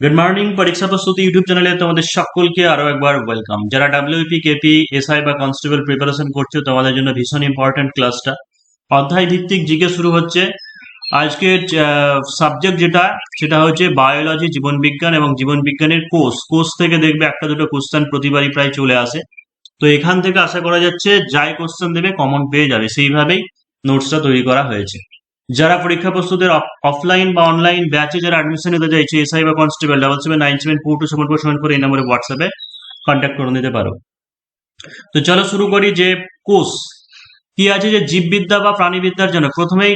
Good morning পরীক্ষা প্রস্তুতি YouTube চ্যানেলে তোমাদের সকলকে আরও একবার ওয়েলকাম যারা ডাব্লিউপি কেপি এসআই বা কনস্টেবল প্রিপারেশন করছ, তোমাদের জন্য ভীষণ ইম্পর্টেন্ট ক্লাসটা অধ্যায় ভিত্তিক জিকে শুরু হচ্ছে। আজকের সাবজেক্ট যেটা, সেটা হচ্ছে বায়োলজি জীবন বিজ্ঞান এবং জীবন বিজ্ঞানের কোর্স কোর্স থেকে দেখবে একটা দুটো কোশ্চেন প্রতিবারই প্রায় চলে আসে। তো এখান থেকে আশা করা যাচ্ছে, যাই কোশ্চেন দেবে কমন পেয়ে যাবে। সেইভাবেই নোটসটা তৈরি করা হয়েছে। যারা পরীক্ষা প্রস্তুতের অফলাইন বা অনলাইন ব্যাচে যারা অ্যাডমিশন নিতে চাইছে এসআই বা constable double seven nine seven four two seven four seven four এই নম্বরে হোয়াটসঅ্যাপে কন্ট্যাক্ট করে নিতে পারো। তো চলো শুরু করি যে কোর্স কি আছে যে জীববিদ্যা বা প্রাণীবিদ্যার জন্য? প্রথমেই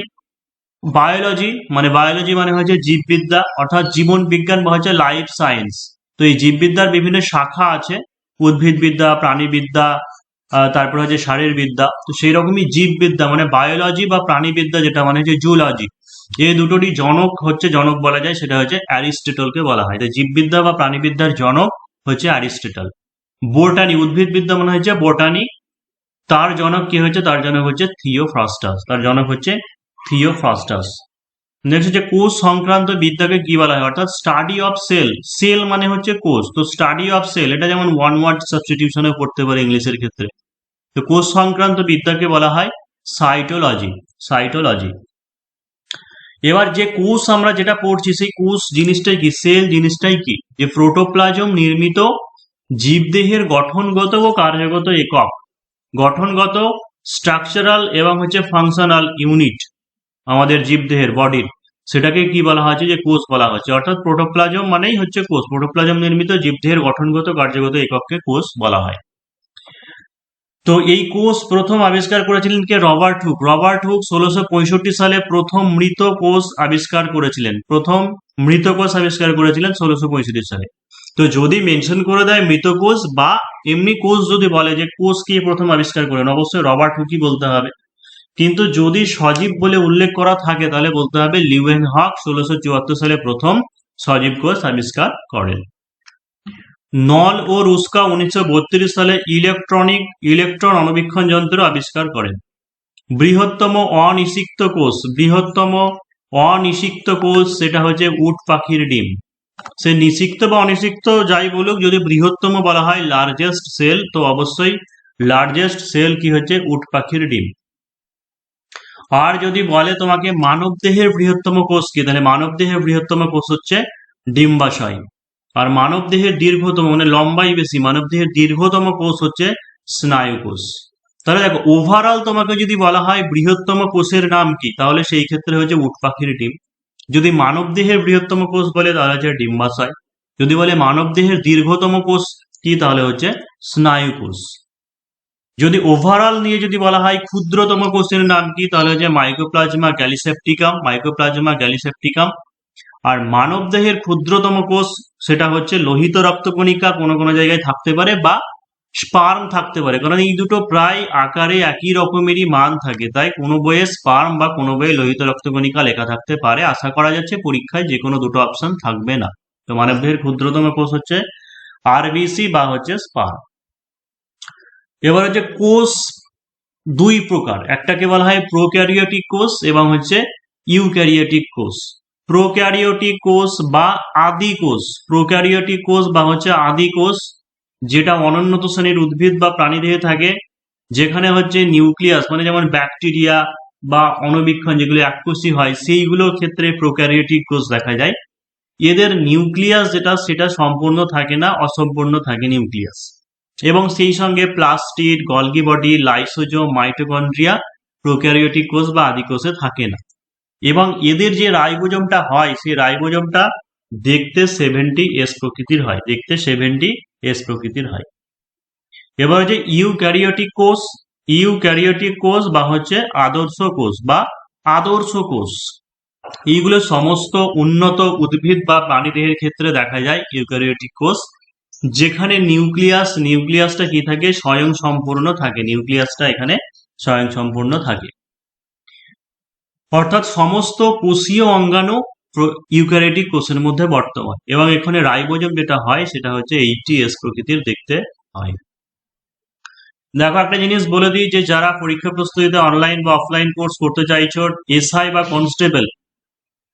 বায়োলজি মানে বায়োলজি মানে হচ্ছে জীববিদ্যা, অর্থাৎ জীবন বিজ্ঞান বা হচ্ছে লাইফ সায়েন্স তো এই জীববিদ্যার বিভিন্ন শাখা আছে, উদ্ভিদবিদ্যা, প্রাণীবিদ্যা তারপর হচ্ছে শারীর বিদ্যা তো সেই রকমই জীববিদ্যা মানে বায়োলজি বা প্রাণীবিদ্যা যেটা মানে হচ্ছে জুলজি এই দুটোরই জনক হচ্ছে, জনক বলা যায়, সেটা হচ্ছে অ্যারিস্টেটলকে বলা হয়। তো জীববিদ্যা বা প্রাণীবিদ্যার জনক হচ্ছে অ্যারিস্টেটল। বোটানি, উদ্ভিদবিদ্যা মনে হচ্ছে বোটানি। তার জনক কি হচ্ছে? তার জনক হচ্ছে থিওফ্রাস্টাস। তার জনক হচ্ছে থিওফ্রাস্টাস। নেক্সট হচ্ছে কোষ সংক্রান্ত বিদ্যাকে কি বলা হয়? অর্থাৎ স্টাডি অফ সেল সেল মানে হচ্ছে কোষ। তো স্টাডি অফ সেল এটা যেমন ওয়ান ওয়ার্ড সাবস্টিটিউশনে পড়তে পারে ইংলিশের ক্ষেত্রে। তো কোষ সংক্রান্ত বিদ্যাকে বলা হয় সাইটোলজি সাইটোলজি এবার যে কোষ আমরা যেটা পড়ছি, সেই কোষ জিনিসটাই কি? সেল জিনিসটাই কি? যে প্রোটোপ্লাজম নির্মিত জীবদেহের গঠনগত ও কার্যগত একক। গঠনগত স্ট্রাকচারাল এবং হচ্ছে ফাংশনাল ইউনিট আমাদের জীবদেহের বডির সেটাকে কি বলা হয়েছে যে কোষ বলা হচ্ছে অর্থাৎ প্রোটোপ্লাজম মানেই হচ্ছে কোষ। প্রোটোপ্লাজম নির্মিত জীবদেহের গঠনগত, কার্যগত একককে কোষ বলা হয়। তো এই কোষ প্রথম আবিষ্কার করেছিলেন কে? Robert Hooke. রবার্ট হুক ষোলোশো পঁয়ষট্টি সালে প্রথম মৃত কোষ আবিষ্কার করেছিলেন। প্রথম মৃত কোষ আবিষ্কার করেছিলেন ষোলোশো পঁয়ষট্টি সালে। তো যদি মেনশন করে দেয় মৃত কোষ বা এমনি কোষ যদি বলে যে কোষ কে প্রথম আবিষ্কার করেন অবশ্যই রবার্ট হুকই বলতে হবে। কিন্তু যদি সজীব বলে উল্লেখ করা থাকে, তাহলে বলতে হবে লিউয়েন হক ষোলোশো চুয়াত্তর সালে প্রথম সজীব কোষ আবিষ্কার করেন। নল ও রুস্কা উনিশশো বত্রিশ সালে ইলেকট্রনিক, ইলেকট্রন অণুবীক্ষণ যন্ত্র আবিষ্কার করেন। বৃহত্তম অনিষিক্ত কোষ, বৃহত্তম অনিষিক্ত কোষ, সেটা হচ্ছে উট পাখির ডিম। সে নিষিক্ত বা অনিষিক্ত যাই বলুক, যদি বৃহত্তম বলা হয় লার্জেস্ট সেল তো অবশ্যই লার্জেস্ট সেল কি হচ্ছে? উট পাখির ডিম। আর যদি বলে তোমাকে মানব দেহের বৃহত্তম কোষ কি? তাহলে মানব দেহের বৃহত্তম কোষ হচ্ছে ডিম্বাশয়। আর মানব দেহের দীর্ঘতম মানে লম্বাই বেশি, মানব দেহের দীর্ঘতম কোষ হচ্ছে স্নায়ু কোষ। তাহলে দেখো ওভারঅল তোমাকে যদি বলা হয় বৃহত্তম কোষের নাম কি, তাহলে সেই ক্ষেত্রে হচ্ছে উট পাখির ডিম। যদি মানব দেহের বৃহত্তম কোষ বলে, তাহলে হচ্ছে ডিম্বাশয়। যদি বলে মানব দেহের দীর্ঘতম কোষ কি, তাহলে হচ্ছে স্নায়ু কোষ। যদি ওভারঅল নিয়ে যদি বলা হয় ক্ষুদ্রতম কোষের নাম কি, তাহলে হচ্ছে মাইক্রোপ্লাজমা গ্যালিসেপটিকাম মাইক্রোপ্লাজমা গ্যালিসেপটিকাম আর মানব দেহের ক্ষুদ্রতম কোষ, সেটা হচ্ছে লোহিত রক্তকণিকা, কোনো কোনো জায়গায় থাকতে পারে বা স্পার্ম থাকতে পারে। কারণ এই দুটো প্রায় আকারে একই রকমেরই মান থাকে। তাই কোনো বইয়ে স্পার্ম বা কোনো বইয়ে লোহিত রক্তকণিকা লেখা থাকতে পারে। আশা করা যাচ্ছে পরীক্ষায় যে কোনো দুটো অপশন থাকবে না। তো মানবদেহের ক্ষুদ্রতম কোষ হচ্ছে আরবিসি বা হচ্ছে স্পার্ম এবার হচ্ছে কোষ দুই প্রকার। একটাকে বলা হয় প্রোক্যারিওটিক কোষ এবং হচ্ছে ইউক্যারিওটিক কোষ। প্রোক্যারিওটিক কোষ বা আদি কোষ। প্রোক্যারিওটিক কোষ বা হচ্ছে আদি কোষ যেটা অনুন্নত শ্রেণির উদ্ভিদ বা প্রাণীদেহে থাকে, যেখানে হচ্ছে নিউক্লিয়াস মানে যেমন ব্যাকটেরিয়া বা অণুবীক্ষণ যেগুলো এককোষী হয় সেইগুলোর ক্ষেত্রে প্রোক্যারিওটিক কোষ দেখা যায়। এদের নিউক্লিয়াস যেটা, সেটা সম্পূর্ণ থাকে না, অসম্পূর্ণ থাকে নিউক্লিয়াস। এবং সেই সঙ্গে plastid Golgi body lysosome mitochondria prokaryotic কোষ বা আদি কোষে থাকে না। এবং এদের যে রাইবোজমটা হয়, সেই রাইবোজমটা দেখতে সেভেন্টি এস প্রকৃতির হয়, দেখতে সেভেন্টি এস প্রকৃতির হয়। এবার হচ্ছে ইউক্যারিওটিক কোষ ইউক্যারিওটিক কোষ বা হচ্ছে আদর্শ কোষ বা আদর্শ কোষ, এইগুলো সমস্ত উন্নত উদ্ভিদ বা প্রাণীদেহের ক্ষেত্রে দেখা যায় ইউক্যারিওটিক কোষ। যেখানে নিউক্লিয়াস, নিউক্লিয়াসটা কি থাকে? স্বয়ং সম্পূর্ণ থাকে। নিউক্লিয়াসটা এখানে স্বয়ং সম্পূর্ণ থাকে। অর্থাৎ সমস্ত কোষীয় অঙ্গাণু ইউক্যারিওটিক কোষের মধ্যে বর্তমান। এবং এখানে রাইবোজম যেটা হয়, সেটা হচ্ছে এইটি এস প্রকৃতির দেখতে হয়। দেখো, একটা জিনিস বলে দিই যে, যারা পরীক্ষা প্রস্তুতিতে অনলাইন বা অফলাইন কোর্স করতে চাইছো, এসআই বা কনস্টেবল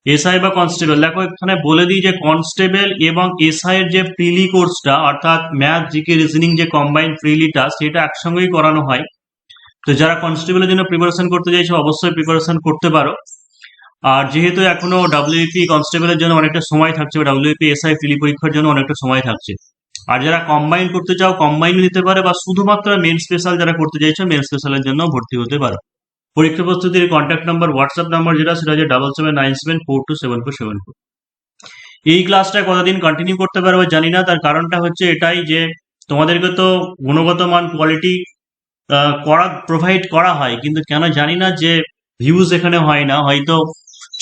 এসআই বা কনস্টেবল দেখো এখানে বলে দিই যে কনস্টেবল এবং এসআই এর যে প্রিলি কোর্সটা অর্থাৎ ম্যাথ জিকে রিজনিং যে কম্বাইন্ড প্রিলিটা সেটা একসঙ্গেই করানো হয়। তো যারা কনস্টেবলের জন্য প্রিপারেশন করতে চাইছো, অবশ্যই প্রিপারেশন করতে পারো। আর যেহেতু এখনও ডাব্লিউপি কনস্টেবলের জন্য অনেকটা সময় থাকছে ডাব্লিউপি এসআই প্রিলি পরীক্ষার জন্য অনেকটা সময় থাকছে। আর যারা কম্বাইন করতে চাও কম্বাইন নিতে পারে, বা শুধুমাত্র মেন স্পেশাল যারা করতে চাইছো মেন স্পেশালের জন্য ভর্তি হতে পারো। পরীক্ষা প্রস্তুতির কন্ট্যাক্ট নাম্বার হোয়াটসঅ্যাপ নাম্বার যেটা, সেটা হচ্ছে double seven nine seven four two seven four seven four এই ক্লাসটা কতদিন কন্টিনিউ করতে পারব জানি না, তার কারণটা হচ্ছে এটাই যে তোমাদেরকে তো গুণগত মান কোয়ালিটি করা প্রোভাইড করা হয়, কিন্তু কেন জানি না যে ভিউজ এখানে হয় না, হয়তো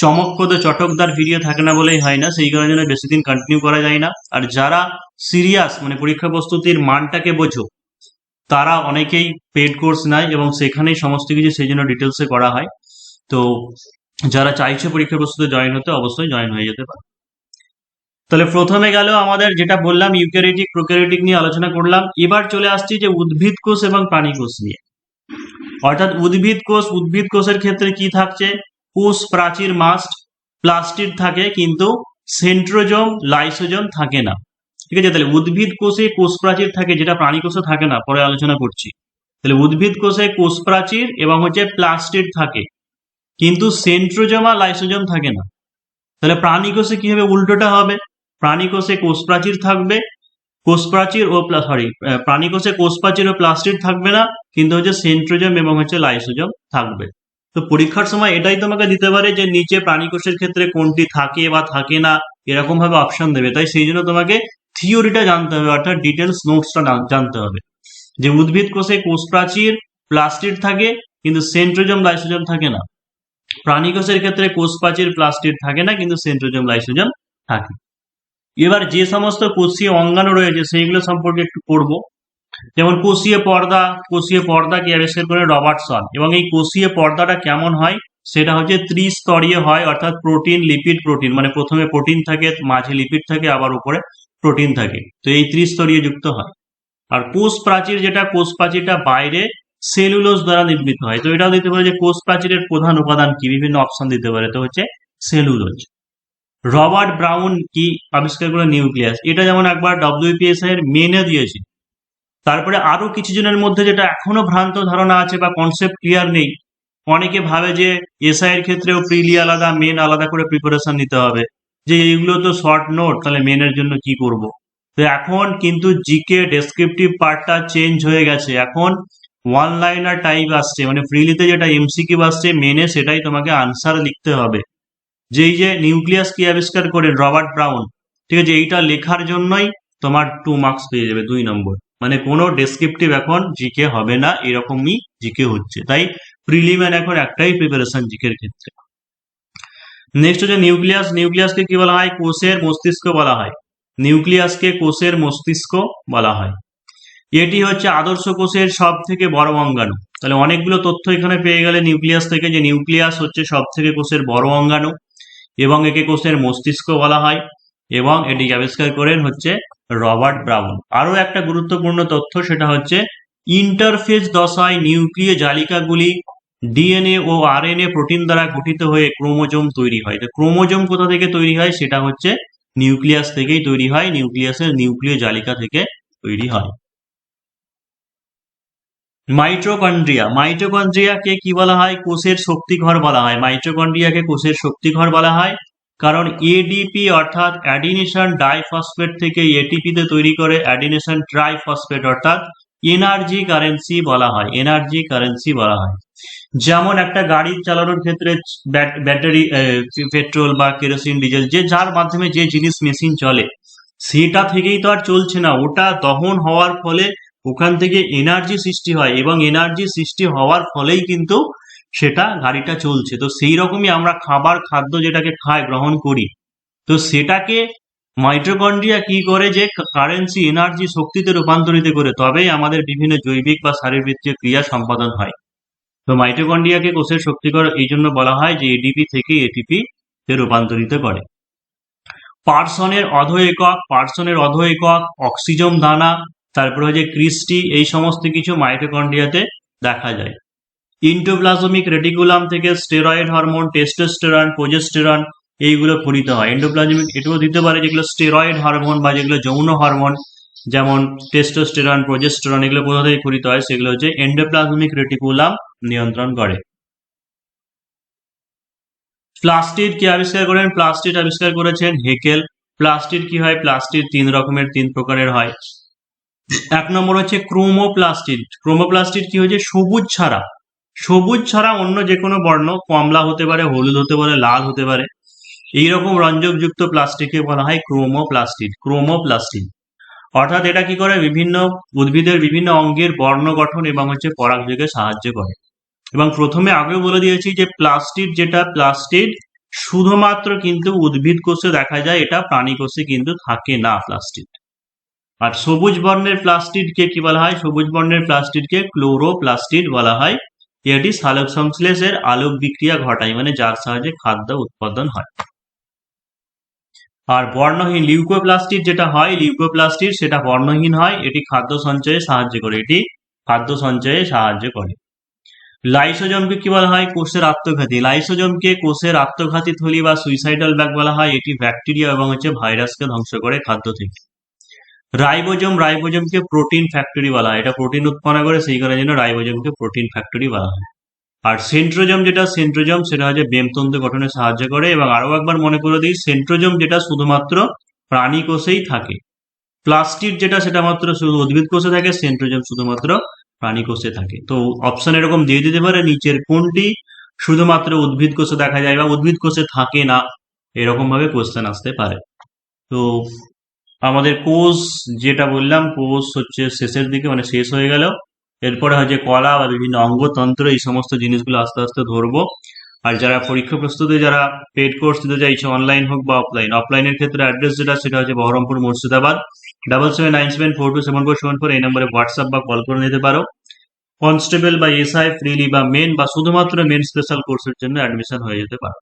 চমকপ্রদ চটকদার ভিডিও থাকে না বলেই হয় না, সেই কারণে বেশি দিন কন্টিনিউ করা যায় না। আর যারা সিরিয়াস মানে পরীক্ষা প্রস্তুতির মানটাকে বোঝো তারা অনেকেই পেড কোর্স নেয় এবং সেখানেই সমস্ত কিছু সেই জন্য ডিটেলসে করা হয়। তো যারা চাইছে পরীক্ষা প্রস্তুতি জয়েন হতে অবশ্যই জয়েন হয়ে যেতে পারে। তাহলে প্রথমে গেল আমাদের যেটা বললাম ইউক্যারিটিক প্রোক্যারিটিক নিয়ে আলোচনা করলাম। এবার চলে আসছি যে উদ্ভিদ কোষ এবং প্রাণী কোষ নিয়ে। অর্থাৎ উদ্ভিদ কোষ, উদ্ভিদ কোষের ক্ষেত্রে কি থাকছে? কোষ প্রাচীর মাস্ট প্লাস্টিড থাকে কিন্তু সেন্ট্রোজম লাইসোজম থাকে না। ঠিক আছে, তাহলে উদ্ভিদ কোষে কোষ প্রাচীর থাকে, যেটা প্রাণী কোষে থাকে না, পরে আলোচনা করছি। তাহলে উদ্ভিদ কোষে কোষ প্রাচীর এবং হচ্ছে প্লাস্টিড থাকে, কিন্তু সেন্ট্রোজম আর লাইসোজম থাকে না। তাহলে প্রাণী কোষে কি হবে উল্টোটা হবে? প্রাণী কোষে কোষ প্রাচীর থাকবে কোষ প্রাচীর ও সরি প্রাণী কোষে কোষ প্রাচীর ও প্লাস্টিড থাকবে না, কিন্তু হচ্ছে সেন্ট্রোজম এবং হচ্ছে লাইসোজম থাকবে। তো পরীক্ষার সময় এটাই তোমাকে দিতে পারে যে নিচে প্রাণী কোষের ক্ষেত্রে কোনটি থাকে বা থাকে না এরকম ভাবে অপশন দেবে। তাই সেই জন্য তোমাকে থিওরিটা জানতে হবে, অর্থাৎ ডিটেলস নোটসটা জানতে হবে। যে উদ্ভিদ কোষে কোষ প্রাচীর প্লাস্টিড থাকে, কিন্তু সেন্ট্রোজম লাইসোজম থাকে না। প্রাণী কোষের ক্ষেত্রে কোষ প্রাচীর প্লাস্টিড থাকে না, কিন্তু সেন্ট্রোজম লাইসোজম থাকে। এবার যে সমস্ত কোষীয় অঙ্গাণু রয়েছে, সেইগুলো সম্পর্কে একটু পড়ব। যেমন কোষীয় পর্দা, কোষীয় পর্দাকে আবিষ্কার করে রবার্টসন। এবং এই কোষীয় পর্দাটা কেমন হয়? সেটা হচ্ছে ত্রিস্তরীয় হয়, অর্থাৎ প্রোটিন লিপিড প্রোটিন মানে প্রথমে প্রোটিন থাকে, মাঝে লিপিড থাকে, আবার উপরে প্রোটিন থাকে। তো এই ত্রিস্তরীয় যুক্ত হয়। আর কোষ প্রাচীর যেটা কোষ প্রাচীরটা বাইরে সেলুলোজ দ্বারা নির্মিত হয়। তো এটাও দিতে পারে যে কোষ প্রাচীরের প্রধান উপাদান কি? বিভিন্ন অপশন দিতে পারে। তো হচ্ছে সেলুলোজ রবার্ট ব্রাউন কি আবিষ্কার করে নিউক্লিয়াস? এটা যেমন একবার ডব্লিউপিএসআই এর মেনে দিয়েছে। তারপরে আরও কিছু জনের মধ্যে যেটা এখনও ভ্রান্ত ধারণা আছে বা কনসেপ্ট ক্লিয়ার নেই অনেকে ভাবে যে এসআই এর ক্ষেত্রেও প্রিলি আলাদা, মেন আলাদা করে প্রিপারেশন নিতে হবে। যে এইগুলো তো শর্ট নোট তাহলে মেনের জন্য কি করব? তো এখন কিন্তু জিকে ডেসক্রিপটিভ পার্টটা চেঞ্জ হয়ে গেছে। এখন ওয়ান লাইনার টাইপ আসছে মানে ফ্রিলিতে যেটা এমসিকিউ আসছে মেনে সেটাই তোমাকে আনসার লিখতে হবে। যেই যে নিউক্লিয়াস কি আবিষ্কার করে রবার্ট ব্রাউন। ঠিক আছে, এইটা লেখার জন্যই তোমার টু মার্কস পেয়ে যাবে, দুই নম্বর। মানে কোনো ডেসক্রিপটিভ এখন জিকে হবে না, এরকমই জিকে হচ্ছে। তাই প্রিলিমেন এখন একটাই প্রিপারেশন জিকের ক্ষেত্রে। নেক্সট হচ্ছে নিউক্লিয়াস নিউক্লিয়াসকে কি বলা হয়? কোষের মস্তিষ্ক বলা হয়। নিউক্লিয়াসকে কোষের মস্তিষ্ক বলা হয়। এটি হচ্ছে আদর্শ কোষের সব থেকে বড় অঙ্গাণু। তাহলে অনেকগুলো তথ্য এখানে পেয়ে গেলে নিউক্লিয়াস থেকে যে নিউক্লিয়াস হচ্ছে সব থেকে কোষের বড় অঙ্গাণু এবং একে কোষের মস্তিষ্ক বলা হয় এবং এটি আবিষ্কার করেন হচ্ছে রবার্ট ব্রাউন। আরও একটা গুরুত্বপূর্ণ তথ্য সেটা হচ্ছে ইন্টারফেজ দশায় নিউক্লিয় জালিকাগুলি ডিএনএ ও আরএনএ প্রোটিন দ্বারা গঠিত হয়ে ক্রোমোজোম তৈরি হয়। তো ক্রোমোজোম কোথা থেকে তৈরি হয়? সেটা হচ্ছে নিউক্লিয়াস থেকেই তৈরি হয়, নিউক্লিয়াসের নিউক্লিয় জালিকা থেকে তৈরি হয়। মাইট্রোকন্ড্রিয়া মাইট্রোকন্ড্রিয়াকে কি বলা হয়? কোষের শক্তিঘর বলা হয়। মাইট্রোকন্ড্রিয়াকে কোষের শক্তিঘর বলা হয়। কারণ এডিপি অর্থাৎ অ্যাডিনেশন ডাইফসফেট থেকে এটিপিতে তৈরি করে অ্যাডিনেশন ট্রাইফসফেট অর্থাৎ এনার্জি কারেন্সি বলা হয়, এনার্জি কারেন্সি বলা হয়। যেমন একটা গাড়ি চালানোর ক্ষেত্রে ব্যাটারি পেট্রোল বা কেরোসিন, ডিজেল, যে যার মাধ্যমে যে জিনিস মেশিন চলে, সেটা থেকেই তো আর চলছে না। ওটা দহন হওয়ার ফলে ওখান থেকে এনার্জি সৃষ্টি হয় এবং এনার্জি সৃষ্টি হওয়ার ফলেই কিন্তু সেটা গাড়িটা চলছে। তো সেই রকমই আমরা খাবার, খাদ্য যেটাকে খাই গ্রহণ করি। তো সেটাকে মাইট্রোকন্ড্রিয়া কি করে যে কারেন্সি, এনার্জি শক্তিতে রূপান্তরিত করে, তবেই আমাদের বিভিন্ন জৈবিক বা শারীরবৃত্তীয় ক্রিয়া সম্পাদন হয়। তো মাইটোকন্ড্রিয়াকে কোষের শক্তিকর এই জন্য বলা হয় যে এডিপি থেকে এটিপি তে রূপান্তরিত করে। পার্সনের অধ একক পার্সনের অধ একক অক্সিজম দানা, তারপরে হচ্ছে ক্রিস্টি, এই সমস্ত কিছু মাইটোকন্ড্রিয়াতে দেখা যায়। ইন্টোপ্লাজমিক রেটিকুলাম থেকে স্টেরয়েড হরমোন, টেস্টোস্টেরন, প্রোজেস্টেরন এইগুলো পরিত হয়। এন্ডোপ্লাজমিক এটাও দিতে পারে যেগুলো স্টেরয়েড হরমোন বা যেগুলো যৌন হরমোন যেমন টেস্টোস্টেরন প্রোজেস্টেরন এগুলো কোথা থেকে পরিত হয়? সেগুলো হচ্ছে এন্ডোপ্লাজমিক রেটিকুলাম নিয়ন্ত্রণ করে। প্লাস্টিড কি আবিষ্কার করেন? প্লাস্টিড আবিষ্কার করেছেন হেকেল প্লাস্টিড কি হয়? প্লাস্টিড তিন রকমের, তিন প্রকারের হয়। এক নম্বর হচ্ছে ক্রোমোপ্লাস্টিড ক্রোমোপ্লাস্টিড কি হচ্ছে? সবুজ ছাড়া। সবুজ ছাড়া অন্য যে কোনো বর্ণ, কমলা হতে পারে, হলুদ হতে পারে, লাল হতে পারে। এইরকম রঞ্জকযুক্ত প্লাস্টিককে বলা হয় ক্রোমোপ্লাস্টিড ক্রোমোপ্লাস্টিড অর্থাৎ এটা কি করে? বিভিন্ন উদ্ভিদের বিভিন্ন অঙ্গের বর্ণ গঠন এবং হচ্ছে পরাগযোগে সাহায্য করে। এবং প্রথমে আগেও বলে দিয়েছি যে প্লাস্টিড যেটা, প্লাস্টিড শুধুমাত্র কিন্তু উদ্ভিদ কোষে দেখা যায়, এটা প্রাণী কোষে কিন্তু থাকে না প্লাস্টিড। আর সবুজ বর্ণের প্লাস্টিডকে কি বলা হয়? সবুজ বর্ণের প্লাস্টিডকে ক্লোরোপ্লাস্টিড বলা হয়। এটি সালোক সংশ্লেষের আলোক বিক্রিয়া ঘটায় মানে যার সাহায্যে খাদ্য উৎপাদন হয়। আর বর্ণহীন লিউকোপ্লাস্টিড যেটা হয় লিউকোপ্লাস্টিড সেটা বর্ণহীন হয়, এটি খাদ্য সঞ্চয়ে সাহায্য করে, এটি খাদ্য সঞ্চয়ে সাহায্য করে। লাইসোজমকে কি বলা হয়? কোষের আত্মঘাতী। লাইসোজমকে কোষের আত্মঘাতী থলি বা সুইসাইডাল ব্যাগ বলা হয়, এটি ব্যাকটেরিয়া এবং হচ্ছে ভাইরাসকে ধ্বংস করে খাদ্য থেকে। রাইবোজম রাইবোজমকে প্রোটিন ফ্যাক্টরি বলা হয়। এটা প্রোটিন উৎপন্ন করে, সেই কারণে জন্য রাইবোজমকে প্রোটিন ফ্যাক্টরি বলা হয়। আর সেন্ট্রোজম যেটা সেন্ট্রোজম সেটা হচ্ছে বেমতন্তু গঠনে সাহায্য করে এবং আরও একবার মনে করে দিই সেন্ট্রোজম যেটা শুধুমাত্র প্রাণী কোষেই থাকে। প্লাস্টিড যেটা, সেটা মাত্র শুধু উদ্ভিদ কোষে থাকে সেন্ট্রোজম শুধুমাত্র প্রাণী কোষে থাকে। তো অপশন এরকম দিয়ে দিতে পারে, নিচের কোনটি শুধুমাত্র উদ্ভিদ কোষে দেখা যায় বা উদ্ভিদ কোষে থাকে না এরকম ভাবে কোশ্চেন আসতে পারে। তো আমাদের কোষ, যেটা বললাম, কোষ হচ্ছে শেষের দিকে মানে শেষ হয়ে গেল। এরপরে হয় যে কলা বা বিভিন্ন অঙ্গতন্ত্র, এই সমস্ত জিনিসগুলো আস্তে আস্তে ধরবো। আর যারা পরীক্ষা প্রস্তুতি, যারা পেড কোর্স দিতে চাইছে অনলাইন হোক বা অফলাইন অফলাইনের ক্ষেত্রে অ্যাড্রেস যেটা, সেটা হচ্ছে Baharampur Murshidabad. Double seven nine seven four two seven four seven four এই নম্বরে হোয়াটসঅ্যাপ বা কল করে নিতে পারো। কনস্টেবল বা এসআই ফ্রিলি বা মেন বা শুধুমাত্র মেন স্পেশাল কোর্সের জন্য অ্যাডমিশন হয়ে যেতে পারে।